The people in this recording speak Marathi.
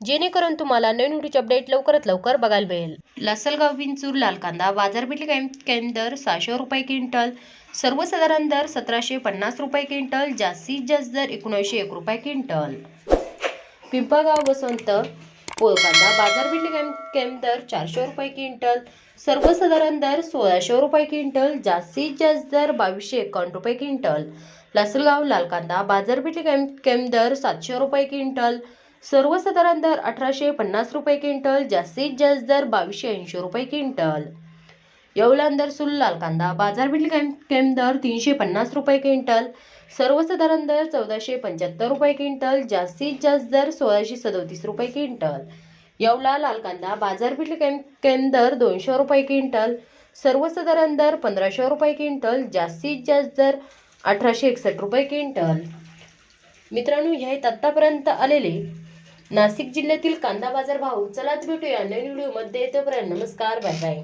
जेणेकरून तुम्हाला नवीन व्हिडिओचे अपडेट लवकरात लवकर बघायला मिळेल. लासलगाव विंचूर लाल कांदा बाजारपेठ कैम दर सहाशे रुपये क्विंटल सर्वसाधारण दर सतराशे पन्नास रुपये क्विंटल जास्तीत जास्त दर एकोणीसशे एक रुपये क्विंटल. पिंपळगाव वसंत पोळकांदा बाजारपेठ कॅम कॅम दर चारशे रुपये क्विंटल सर्वसाधारण दर सोळाशे रुपये क्विंटल जास्तीत जास्त दर बावीसशे एकावन्न रुपये क्विंटल. लासलगाव लाल कांदा बाजारपेठ कॅम कॅम दर सातशे रुपये क्विंटल सर्वसाधारण दर अठराशे पन्नास रुपये क्विंटल जास्तीत जास्त दर बावीसशे ऐंशी रुपये क्विंटल. येवलांदर सुल लाल कांदा बाजारपेठ कॅम कॅम दर तीनशे पन्नास रुपये क्विंटल सर्वसाधारण दर चौदाशे पंच्याहत्तर रुपये क्विंटल जास्तीत जास्त दर सोळाशे सदोतीस रुपये क्विंटल. येवला लाल कांदा बाजारपेठ कॅम कॅम दर दोनशे रुपये क्विंटल सर्वसाधारण दर पंधराशे रुपये क्विंटल जास्तीत जास्त दर अठराशे एकसष्ट रुपये क्विंटल. मित्रांनो हे आत्तापर्यंत आलेले नाशिक जिल्ह्यातील कांदा बाजार भाव. चलाच भेटूया नवीन व्हिडिओमध्ये. तोपर्यंत नमस्कार बाय बाय.